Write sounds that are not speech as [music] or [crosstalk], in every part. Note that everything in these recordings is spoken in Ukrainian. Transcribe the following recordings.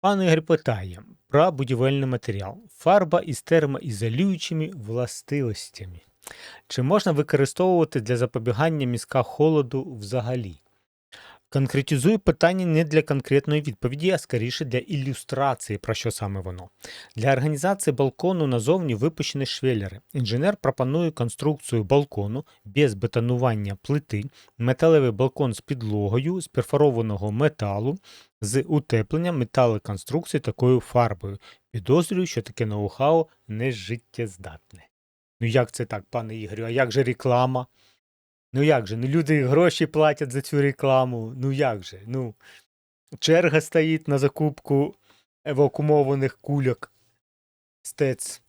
Пан Ігор питає про будівельний матеріал. Фарба із термоізолюючими властивостями. Чи можна використовувати для запобігання мізка холоду взагалі? Конкретизую питання не для конкретної відповіді, а скоріше для ілюстрації, про що саме воно. Для організації балкону назовні випущені швеллери. Інженер пропонує конструкцію балкону без бетонування плити, металевий балкон з підлогою з перфорованого металу з утепленням металоконструкції такою фарбою. Підозрюю, що таке ноу-хау не життєздатне. Ну як це так, пане Ігорю? А як же реклама? Ну як же? Ну люди гроші платять за цю рекламу. Ну як же? Ну, черга стоїть на закупку евакумованих кульок з ТЕЦ.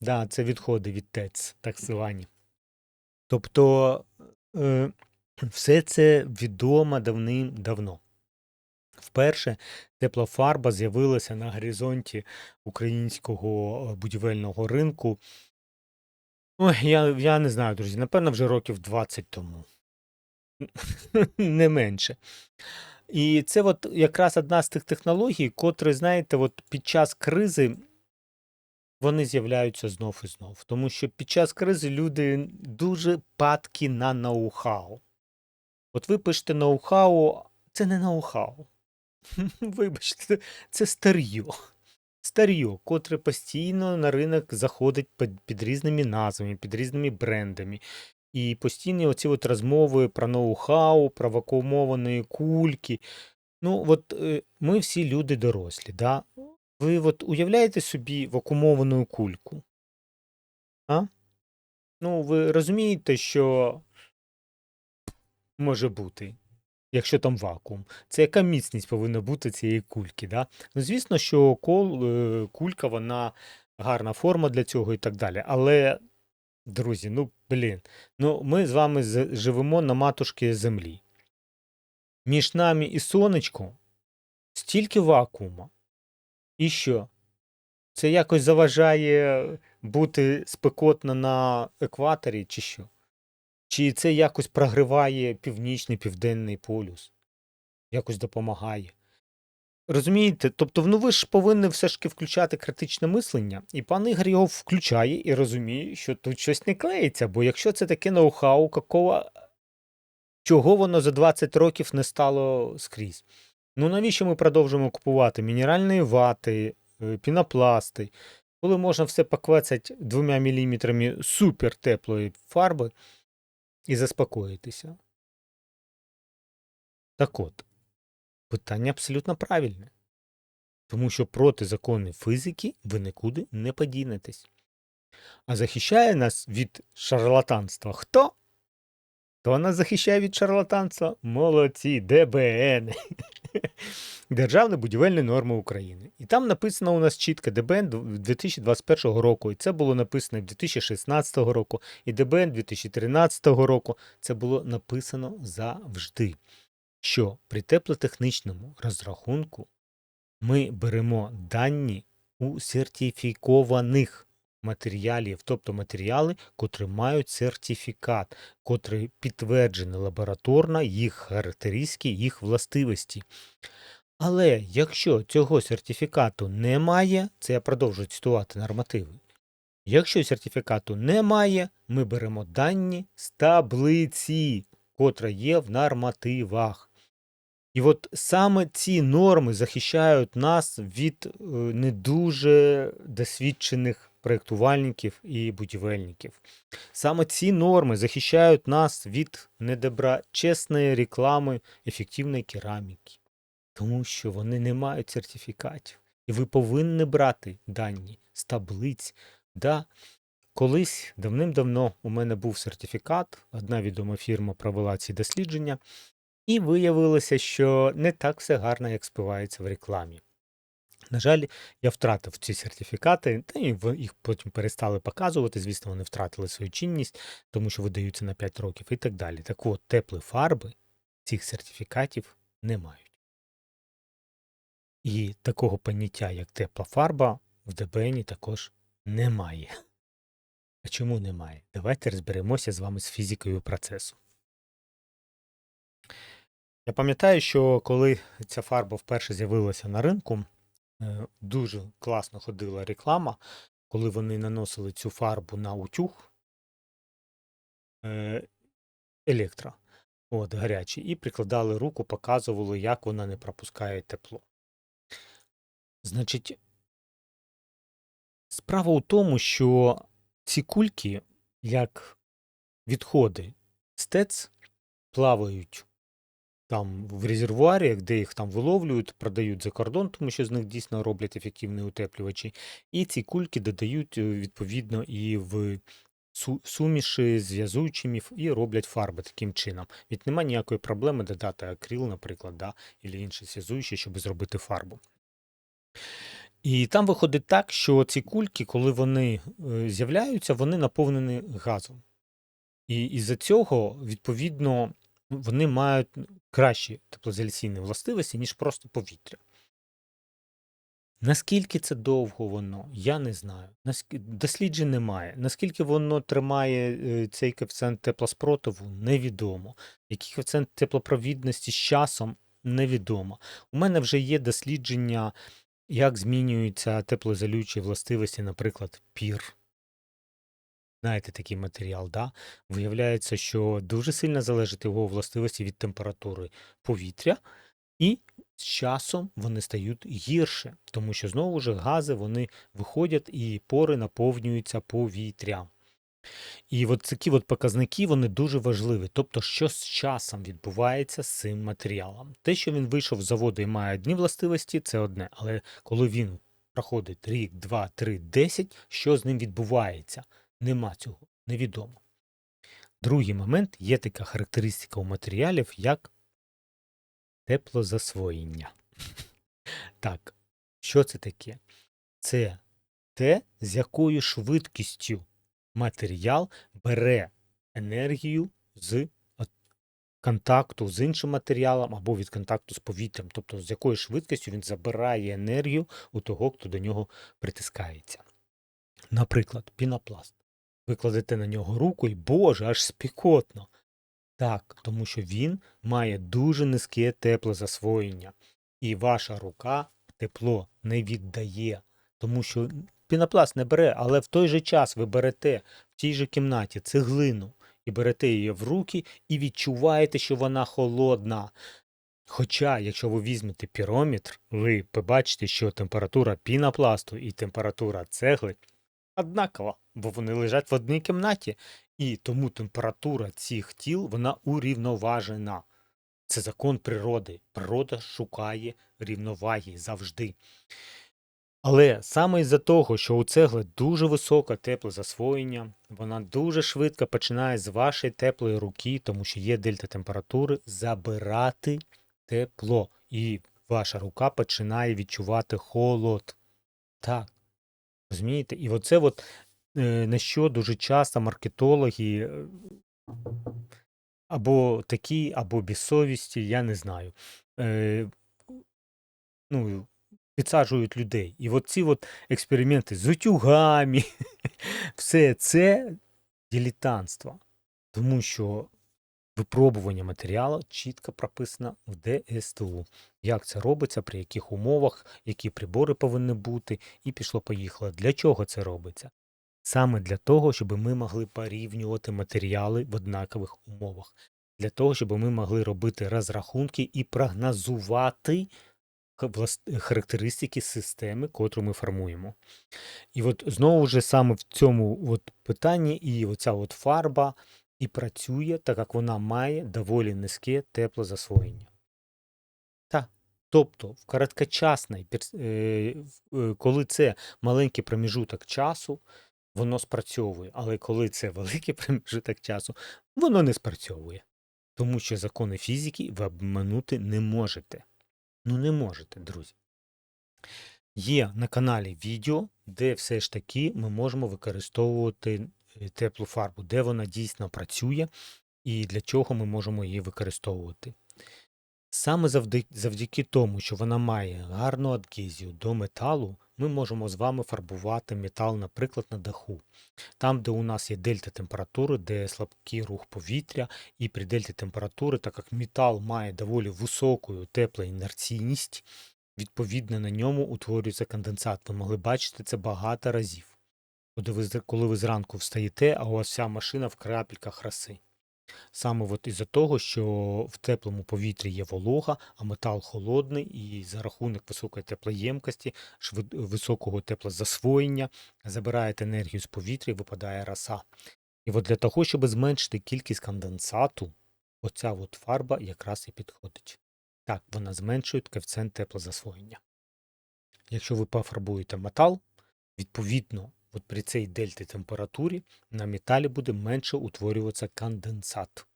Да, це відходи від ТЕЦ, так звані. Тобто е, все це відомо давним-давно. Вперше тепла фарба з'явилася на горизонті українського е, будівельного ринку. Ой, я, я не знаю, друзі, напевно, вже років 20 тому. [laughs] Не менше. І це от якраз одна з тих технологій, котрі, знаєте, от під час кризи вони з'являються знов і знов. Тому що під час кризи люди дуже падкі на ноу-хау. От ви пишете ноу-хау, це не ноу-хау. [laughs] Вибачте, це старьо. Старьо, котре постійно на ринок заходить під, під різними назвами, під різними брендами. І постійні оці от розмови про ноу-хау, про вакуумовані кульки. Ну, от е, ми всі люди дорослі, да? Ви от уявляєте собі вакуумовану кульку? А? Ну, ви розумієте, що може бути, якщо там вакуум. Це яка міцність повинна бути цієї кульки, да? Ну, звісно, що кол, е, кулька, вона гарна форма для цього і так далі. Але, друзі, ну, блін, ну ми з вами живемо на матушки землі. Між нами і сонечком стільки вакуума. І що? Це якось заважає бути спекотно на екваторі, чи що? Чи це якось прогріває північний південний полюс? Якось допомагає. Розумієте? Тобто, ну ви ж повинні все ж таки включати критичне мислення, і пан Ігор його включає і розуміє, що тут щось не клеїться, бо якщо це таке ноу-хау, какого... чого воно за 20 років не стало скрізь? Ну навіщо ми продовжуємо купувати мінеральні вати, е, пінопласти, коли можна все поквецати двома міліметрами супертеплої фарби і заспокоїтися? Так от, питання абсолютно правильне. Тому що проти законів фізики ви нікуди не подінетесь. А захищає нас від шарлатанства хто? Хто нас захищає від шарлатанства? Молодці, ДБН. Державні будівельні норми України. І там написано у нас чітко ДБН 2021 року. І це було написано 2016 року, і ДБН 2013 року. Це було написано завжди. Що при теплотехнічному розрахунку ми беремо дані у сертифікованих матеріалів, тобто матеріали, котрі мають сертифікат, котрі підтверджені лабораторно їх характеристики, їх властивості. Але якщо цього сертифікату немає, це я продовжую цитувати нормативи. Якщо сертифікату немає, ми беремо дані з таблиці, котра є в нормативах. І от саме ці норми захищають нас від е, не дуже досвідчених проєктувальників і будівельників. Саме ці норми захищають нас від недоброчесної реклами ефективної кераміки, тому що вони не мають сертифікатів. І ви повинні брати дані з таблиць. Да, колись давним-давно у мене був сертифікат, одна відома фірма провела ці дослідження. І виявилося, що не так все гарно, як співається в рекламі. На жаль, я втратив ці сертифікати, та і їх потім перестали показувати. Звісно, вони втратили свою чинність, тому що видаються на 5 років і так далі. Так от, теплі фарби цих сертифікатів не мають. І такого поняття, як тепла фарба, в ДБНі також немає. А чому немає? Давайте розберемося з вами з фізикою процесу. Я пам'ятаю, що коли ця фарба вперше з'явилася на ринку, дуже класно ходила реклама, коли вони наносили цю фарбу на утюг е, електро, от, гарячий, і прикладали руку, показували, як вона не пропускає тепло. Значить, справа у тому, що ці кульки, як відходи з ТЕЦ, плавають там в резервуарі, де їх там виловлюють, продають за кордон, тому що з них дійсно роблять ефективні утеплювачі. І ці кульки додають е, відповідно і в суміші з в'язуючими і роблять фарби таким чином. Від нема ніякої проблеми додати акрил, наприклад, да, або інші зв'язуючі, щоб зробити фарбу. І там виходить так, що ці кульки, коли вони е, з'являються, вони наповнені газом. І із-за цього, відповідно, вони мають кращі теплоізоляційні властивості, ніж просто повітря. Наскільки це довго воно, я не знаю. Досліджень немає. Наскільки воно тримає е, цей коефіцієнт теплоспротиву, невідомо. Який коефіцієнт теплопровідності з часом, невідомо. У мене вже є дослідження, як змінюються теплоізолюючі властивості, наприклад, пір. Знаєте такий матеріал, да? Виявляється, що дуже сильно залежить його властивості від температури повітря, і з часом вони стають гірше, тому що знову ж гази вони виходять і пори наповнюються повітрям. І от такі от показники вони дуже важливі. Тобто, що з часом відбувається з цим матеріалом. Те, що він вийшов з заводу і має одні властивості, це одне. Але коли він проходить рік, два, три, десять, що з ним відбувається? Нема цього, невідомо. Другий момент є така характеристика у матеріалів, як теплозасвоєння. [laughs] Так, що це таке? Це те, з якою швидкістю матеріал бере енергію з контакту з іншим матеріалом або від контакту з повітрям, тобто з якою швидкістю він забирає енергію у того, хто до нього притискається. Наприклад, пінопласт. Ви кладете на нього руку і, Боже, аж спікотно. Так, тому що він має дуже низьке теплозасвоєння, і ваша рука тепло не віддає, тому що пінопласт не бере, але в той же час ви берете в тій же кімнаті цеглину і берете її в руки і відчуваєте, що вона холодна. Хоча, якщо ви візьмете пірометр, ви побачите, що температура пінопласту і температура цегли однакова, бо вони лежать в одній кімнаті, і тому температура цих тіл вона урівноважена. Це закон природи. Природа шукає рівноваги завжди. Але саме із-за того, що у цегли дуже високе теплозасвоєння, вона дуже швидко починає з вашої теплої руки, тому що є дельта температури, забирати тепло. І ваша рука починає відчувати холод. Так. Розумієте? І оце от, е, на що дуже часто маркетологи е, або такі, або безсовісті, я не знаю. Е, ну, підсаджують людей. І от ці от експерименти з утюгами, [laughs] все це дилетантство. Тому що випробування матеріалу чітко прописано в ДСТУ. Як це робиться, при яких умовах, які прибори повинні бути, і пішло-поїхало. Для чого це робиться? Саме для того, щоб ми могли порівнювати матеріали в однакових умовах. Для того, щоб ми могли робити розрахунки і прогнозувати характеристики системи, котру ми формуємо. І от знову ж саме в цьому от питанні і оця от фарба і працює, так як вона має доволі низьке теплозасвоєння. Так. Тобто в короткочасний, е, е, коли це маленький проміжуток часу, воно спрацьовує. Але коли це великий [laughs] проміжуток часу, воно не спрацьовує. Тому що закони фізики ви обманути не можете. Ну не можете, друзі. Є на каналі відео, де все ж таки ми можемо використовувати теплу фарбу, де вона дійсно працює і для чого ми можемо її використовувати. Саме завдяки, тому, що вона має гарну адгезію до металу, ми можемо з вами фарбувати метал, наприклад, на даху. Там, де у нас є дельта температури, де слабкий рух повітря, і при дельті температури, так як метал має доволі високу теплоінерційність, відповідно на ньому утворюється конденсат. Ви могли бачити це багато разів. Коли ви, коли ви зранку встаєте, а у вас вся машина в крапельках роси. Саме от із-за того, що в теплому повітрі є волога, а метал холодний, і за рахунок високої теплоємкості, швид... високого теплозасвоєння забираєте енергію з повітря і випадає роса. І от для того, щоб зменшити кількість конденсату, оця от фарба якраз і підходить. Так, вона зменшує коефіцієнт теплозасвоєння. Якщо ви пофарбуєте метал, відповідно, от при цій дельті температурі на металі буде менше утворюватися конденсат,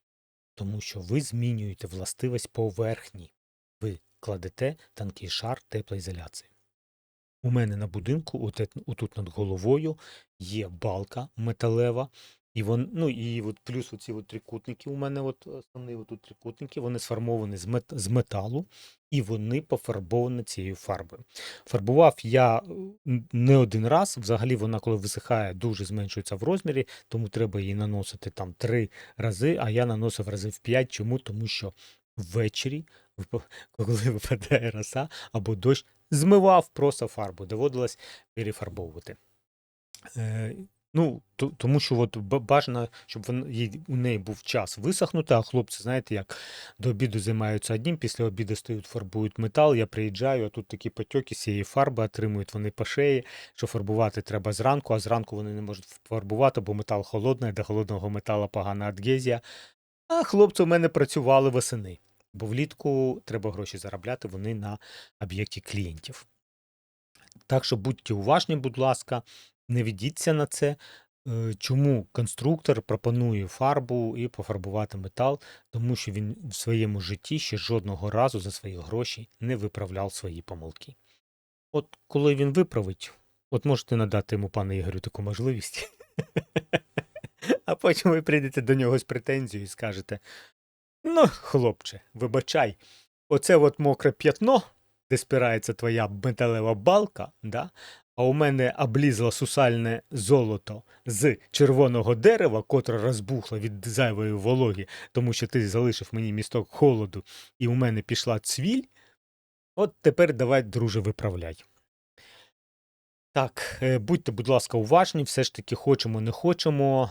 тому що ви змінюєте властивість поверхні. Ви кладете тонкий шар теплоізоляції. У мене на будинку, отут, над головою, є балка металева, і вон, ну і от плюс оці от трикутники у мене, от основні отут трикутники, вони сформовані з, мет, з металу, і вони пофарбовані цією фарбою. Фарбував я е, не один раз. Взагалі вона, коли висихає, дуже зменшується в розмірі, тому треба її наносити там три рази, а я наносив рази в п'ять. Чому? Тому що ввечері, [laughs] коли випадає роса або дощ, змивав просто фарбу, доводилось перефарбовувати. Ну, то, тому що от бажано, щоб вон- їй- у неї був час висохнути, а хлопці, знаєте, як до обіду займаються одним, після обіду стають, фарбують метал. Я приїжджаю, а тут такі потьоки з цієї фарби отримують вони по шиї, що фарбувати треба зранку, а зранку вони не можуть фарбувати, бо метал холодний, до холодного металу погана адгезія. А хлопці у мене працювали восени, бо влітку треба гроші заробляти, вони на об'єкті клієнтів. Так що будьте уважні, будь ласка, не ведіться на це. Е, Чому конструктор пропонує фарбу і пофарбувати метал? Тому що він в своєму житті ще жодного разу за свої гроші не виправляв свої помилки. От коли він виправить, от можете надати йому, пане Ігорю, таку можливість. [laughs] А потім ви прийдете до нього з претензією і скажете: Ну, хлопче, вибачай, оце от мокре п'ятно, де спирається твоя металева балка, да? А у мене облізло сусальне золото з червоного дерева, котре розбухло від зайвої вологи, тому що ти залишив мені місток холоду, і у мене пішла цвіль. От тепер давай, друже, виправляй. Так, е, будьте, будь ласка, уважні, все ж таки хочемо, не хочемо.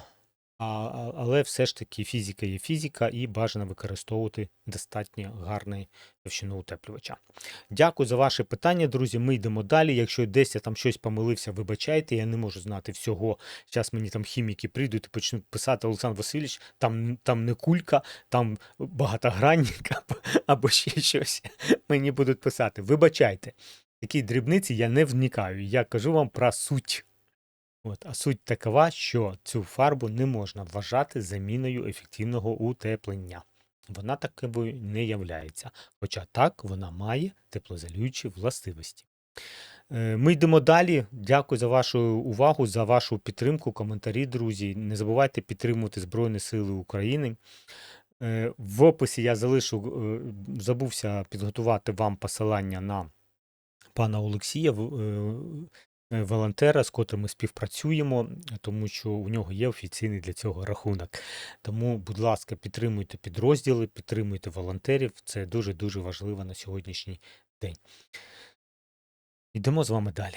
А, але все ж таки фізика є фізика, і бажано використовувати достатньо гарний товщину утеплювача. Дякую за ваше питання, друзі. Ми йдемо далі. Якщо десь я там щось помилився, вибачайте, я не можу знати всього. Зараз мені там хіміки прийдуть і почнуть писати Олександр Васильович, там, там не кулька, там багатогранника або ще щось. Мені будуть писати. Вибачайте. Такі дрібниці я не вникаю. Я кажу вам про суть. От, а суть такова, що цю фарбу не можна вважати заміною ефективного утеплення. Вона таковою не являється. Хоча так вона має теплоізолюючі властивості. Е, Ми йдемо далі. Дякую за вашу увагу, за вашу підтримку, коментарі, друзі. Не забувайте підтримувати Збройні Сили України. Е, В описі я залишу, е, забувся підготувати вам посилання на пана Олексія, волонтера, з котрим ми співпрацюємо, тому що у нього є офіційний для цього рахунок. Тому, будь ласка, підтримуйте підрозділи, підтримуйте волонтерів. Це дуже дуже важливо на сьогоднішній день. Йдемо з вами далі.